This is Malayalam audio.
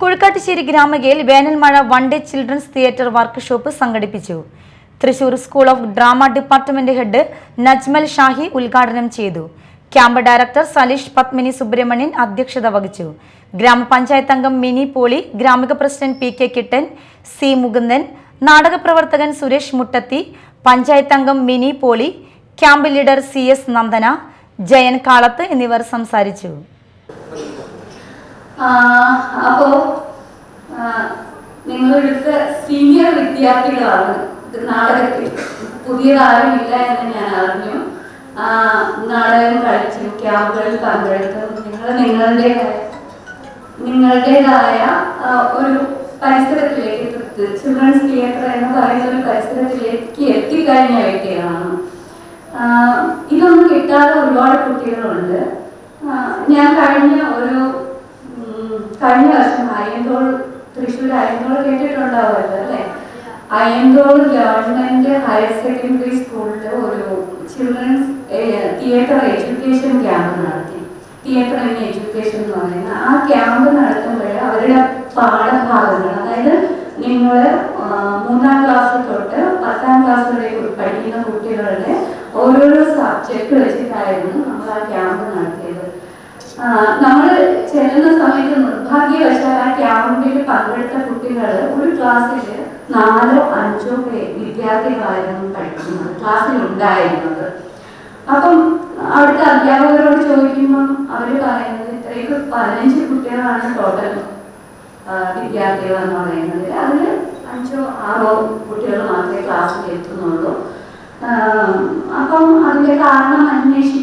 കുഴുക്കാട്ടുശ്ശേരി ഗ്രാമകയിൽ വേനൽമഴ one day children's theatre workshop സംഘടിപ്പിച്ചു. Thrissur school of drama department head Najmal Shahi ഉദ്ഘാടനം ചെയ്തു. ക്യാമ്പ് ഡയറക്ടർ സലീഷ് പത്മിനി സുബ്രഹ്മണ്യൻ അധ്യക്ഷത വഹിച്ചു. ഗ്രാമപഞ്ചായത്ത് അംഗം Mini Poly Gramika president P K Kittan C Mukundan നാടകപ്രവർത്തകൻ Suresh Muttathi panchayat അംഗം Mini Poly camp leader C S Nandana Jayan Kalath എന്നിവർ സംസാരിച്ചു. അപ്പോ നിങ്ങളെടുത്ത് സീനിയർ വിദ്യാർത്ഥികളാണ്. നാടകത്തിൽ പുതിയതാരും ഇല്ല. എന്ന് ഞാൻ അറിഞ്ഞു. നാടകം കളിച്ചു ക്യാമ്പുകളിൽ പങ്കെടുത്തു. നിങ്ങൾ നിങ്ങളുടേതായ നിങ്ങളുടേതായ ഒരു പരിസരത്തിലേക്ക് ചിൽഡ്രൻസ് തിയേറ്റർ എന്ന് പറയുന്ന ഒരു പരിസരത്തിലേക്ക് എത്തിക്കഴിഞ്ഞ വ്യക്തികളാണ് ആ, ഇതൊന്നും കിട്ടാത്ത ഒരുപാട് കുട്ടികളുണ്ട്. ഞാൻ കഴിഞ്ഞ കഴിഞ്ഞ വർഷം അയ്യന്തോൾ തൃശ്ശൂർ അയ്യന്തോൾ കേട്ടിട്ടുണ്ടാവുമല്ലോ അല്ലേ? അയ്യന്തോൾ ഗവൺമെന്റ് ഹയർ സെക്കൻഡറി സ്കൂളിൽ ഒരു ചിൽഡ്രൻസ് തിയേറ്റർ എഡ്യൂക്കേഷൻ ക്യാമ്പ് നടത്തി. തിയേറ്റർ ആൻഡ് എഡ്യൂക്കേഷൻ എന്ന് പറയുന്ന ആ ക്യാമ്പ് നടത്തുമ്പോൾ അവരുടെ പാഠഭാഗങ്ങൾ അതായത് നിങ്ങൾ മൂന്നാം ക്ലാസ് തൊട്ട് പത്താം ക്ലാസ് വരെ പഠിക്കുന്ന കുട്ടികളുടെ ഓരോരോ സബ്ജക്ട് വെച്ചിട്ടായിരുന്നു നമ്മൾ ആ ക്യാമ്പ് നടത്തിയത്. നമ്മൾ ചെല്ലുന്ന സമയത്ത് നിർഭാഗ്യവശാൽ ആ ക്യാമ്പിൽ പങ്കെടുത്ത കുട്ടികൾ ഒരു ക്ലാസ്സിൽ നാലോ അഞ്ചോ പേ വിദ്യാർത്ഥികളായിരുന്നു പഠിക്കുന്നത് ക്ലാസ്സിൽ ഉണ്ടായിരുന്നത്. അപ്പം അവിടുത്തെ അധ്യാപകരോട് ചോദിക്കുമ്പം അവർ പറയുന്നത് ഇത്രയൊക്കെ പതിനഞ്ച് കുട്ടികളാണ് ടോട്ടൽ വിദ്യാർത്ഥികൾ എന്ന് പറയുന്നത്. അതിൽ അഞ്ചോ ആറോ കുട്ടികൾ മാത്രമേ ക്ലാസ്സിൽ എത്തുന്നുള്ളൂ. അപ്പം അതിന്റെ കാരണം അന്വേഷിക്കുമ്പോൾ